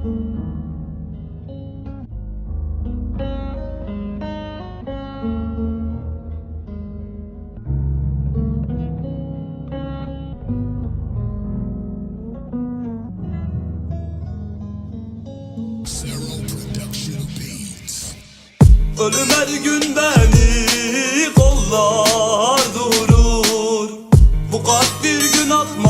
Ölüm her gün beni kollar durur. Bu kalp bir gün atmaz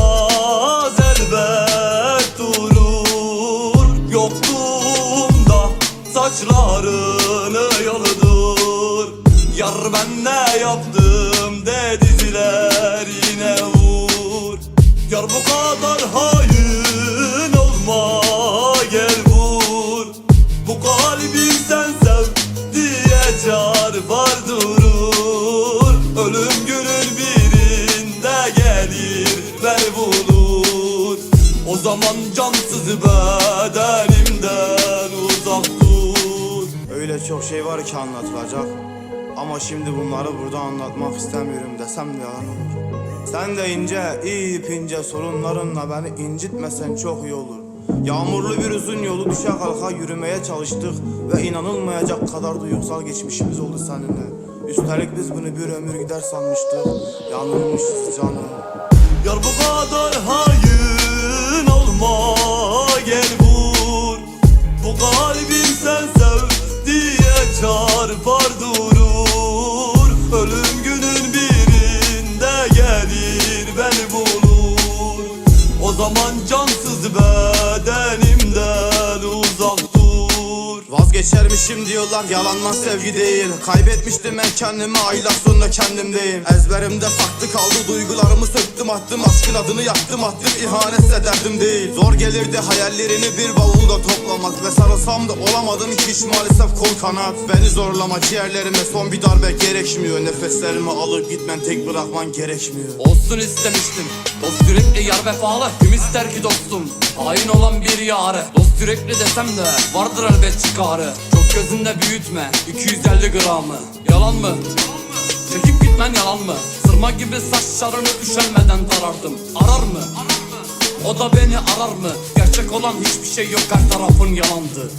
saçlarını yoludur. Yar ben ne yaptım de diziler yine vur Yar bu kadar hain olma gel vur. Bu kalbim sen sev diye çarpar durur. Ölüm günün birinde gelir ver bulur O zaman cansız bedenimden Öyle çok şey var ki anlatılacak. Ama şimdi bunları burada anlatmak istemiyorum desem de yalan olur. Sen de ince, ip ince sorunlarınla beni incitmesen çok iyi olur. Yağmurlu bir uzun yolu düşe kalka yürümeye çalıştık Ve inanılmayacak kadar duygusal geçmişimiz oldu seninle. Üstelik biz bunu bir ömür gider sanmıştık. Yanılmışız canım. Yar bu kadar hain olma O zaman cansız bedenimden uzak dur Vazgeçermişim diyorlar yalandan sevgi değil. Kaybetmiştim ben kendimi aylar sonra kendimdeyim. Ezberimde farklı kaldı duygularımı söktüm attım Aşkın adını yaktım attım ihanetse derdim değil. Zor gelirdi hayallerini bir bavulda toplamak Ve sarılsam da olamadım hiç maalesef kol kanat. Beni zorlama ciğerlerime son bir darbe gerekmiyor. Nefeslerimi alıp gitmen tek bırakman gerekmiyor. Olsun istemiştim Dost yürekli yar vefalı. Kim ister ki dostum Hain olan bir yare. Dost yürekli desem de Vardır elbet çıkarı gözünde büyütme 250 gramı Yalan mı? Çekip gitmen yalan mı? Sırma gibi saçlarını üşenmeden tarardım Arar mı? O da beni arar mı? Gerçek olan hiçbir şey yok her tarafın yalandı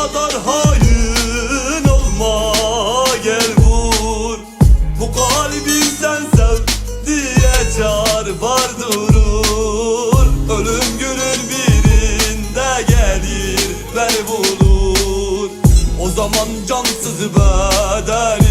kadar hain olma gel vur. Bu kalbim sen sev diye çarpar durur. Ölüm günün birinde gelir beni bulur O zaman cansız bedeni